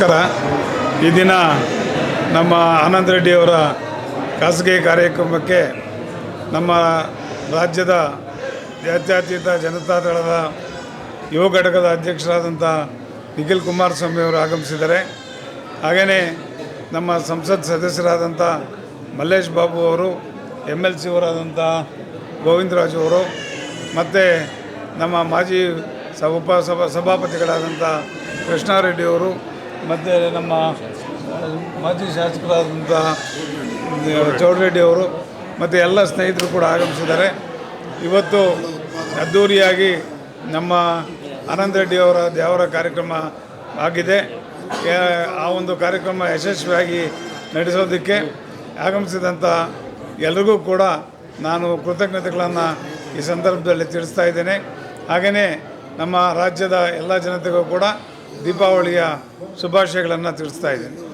ನಮಸ್ಕಾರ. ಈ ದಿನ ನಮ್ಮ ಆನಂದ್ ರೆಡ್ಡಿಯವರ ಖಾಸಗಿ ಕಾರ್ಯಕ್ರಮಕ್ಕೆ ನಮ್ಮ ರಾಜ್ಯದ ಜಾತ್ಯತೀತ ಜನತಾದಳದ ಯುವ ಘಟಕದ ಅಧ್ಯಕ್ಷರಾದಂಥ ನಿಖಿಲ್ ಕುಮಾರಸ್ವಾಮಿ ಅವರು ಆಗಮಿಸಿದ್ದಾರೆ. ಹಾಗೆಯೇ ನಮ್ಮ ಸಂಸತ್ ಸದಸ್ಯರಾದಂಥ ಮಲ್ಲೇಶ್ ಬಾಬು ಅವರು ಎಂ ಎಲ್ ಸಿ ಅವರಾದಂಥ ಗೋವಿಂದರಾಜು ಅವರು, ಮತ್ತು ನಮ್ಮ ಮಾಜಿ ಸಭ ಉಪ ಸಭಾ ಸಭಾಪತಿಗಳಾದಂಥ ಕೃಷ್ಣಾರೆಡ್ಡಿ ಅವರು ಮತ್ತು ನಮ್ಮ ಮಾಜಿ ಶಾಸಕರಾದಂಥ ಚೌಡರೆಡ್ಡಿ ಅವರು, ಮತ್ತು ಎಲ್ಲ ಸ್ನೇಹಿತರು ಕೂಡ ಆಗಮಿಸಿದ್ದಾರೆ. ಇವತ್ತು ಅದ್ಧೂರಿಯಾಗಿ ನಮ್ಮ ಆನಂದ ರೆಡ್ಡಿ ಅವರ ದೇವರ ಕಾರ್ಯಕ್ರಮ ಆಗಿದೆ. ಆ ಒಂದು ಕಾರ್ಯಕ್ರಮ ಯಶಸ್ವಿಯಾಗಿ ನಡೆಸೋದಕ್ಕೆ ಆಗಮಿಸಿದಂಥ ಎಲ್ರಿಗೂ ಕೂಡ ನಾನು ಕೃತಜ್ಞತೆಗಳನ್ನು ಈ ಸಂದರ್ಭದಲ್ಲಿ ತಿಳಿಸ್ತಾ ಇದ್ದೇನೆ. ಹಾಗೆಯೇ ನಮ್ಮ ರಾಜ್ಯದ ಎಲ್ಲ ಜನತೆಗೂ ಕೂಡ ದೀಪಾವಳಿಯ ಶುಭಾಶಯಗಳನ್ನು ತಿಳಿಸ್ತಾ ಇದ್ದೇನೆ.